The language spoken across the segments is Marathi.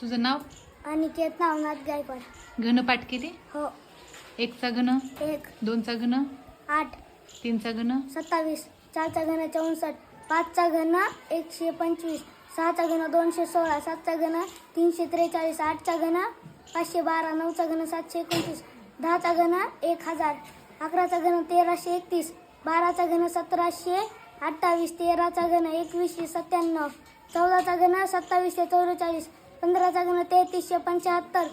तुझं नाव? अनिकेत नावनाथ गायकवाड. घन पाठ केली? हो. एकचा घन? एक. दोनचा घन? आठ. तीनचा घन? सत्तावीस. चारचा घन चौसष्ट. पाचचा घन एकशे पंचवीस. सहाचा घन दोनशे सोळा. सातचा घन तीनशे त्रेचाळीस. आठचा घन पाचशे बारा. नऊचा घन सातशे एकोणतीस. दहाचा घन एक हजार. अकराचा घन तेराशे एकतीस. बाराचा घन सतराशे अठ्ठावीस. तेराचा घन एकवीसशे सत्त्याण्णव. चौदाचा घन सत्तावीसशे चौवेचाळीस पंधराचा घन तेहतीसशे पंच्याहत्तर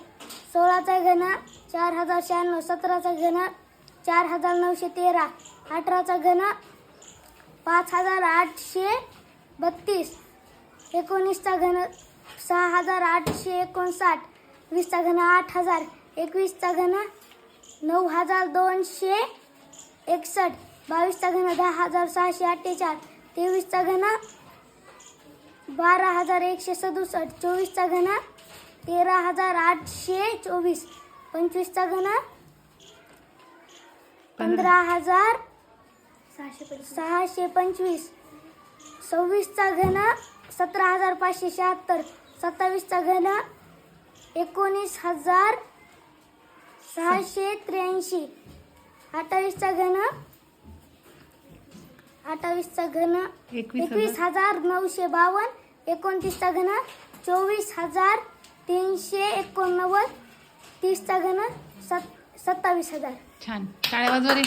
सोळाचा घन चार हजार शहाण्णव सतराचा घन चार हजार नऊशे तेरा अठराचा घन पाच हजार आठशे बत्तीस एकोणीसचा घन सहा हजार आठशे एकोणसाठ वीसचा घन आठ हजार एकवीसचा घन नऊ हजार दोनशे एकसष्ट बावीसचा घन दहा हजार सहाशे अठ्ठेचाळीस तेवीसचा घन बारा हजार एकशे सदुसष्ट चोवीसचा घन तेरा हजार आठशे चोवीस पंचवीसचा घन पंधरा हजार सहाशे पंचवीस सव्वीसचा घन सतरा हजार पाचशे शहात्तर सत्तावीसचा घन एकोणीस हजार सहाशे त्र्याऐंशी अठ्ठावीसचा घन अठ्ठावीसचा घन एकवीस एकवीस हजार नऊशे बावन्न एकोणतीसचा घन चोवीस हजार तीनशे एकोणनव्वद तीसचा घन सत सत्तावीस हजार. छान. टाळ्या वाजवा रे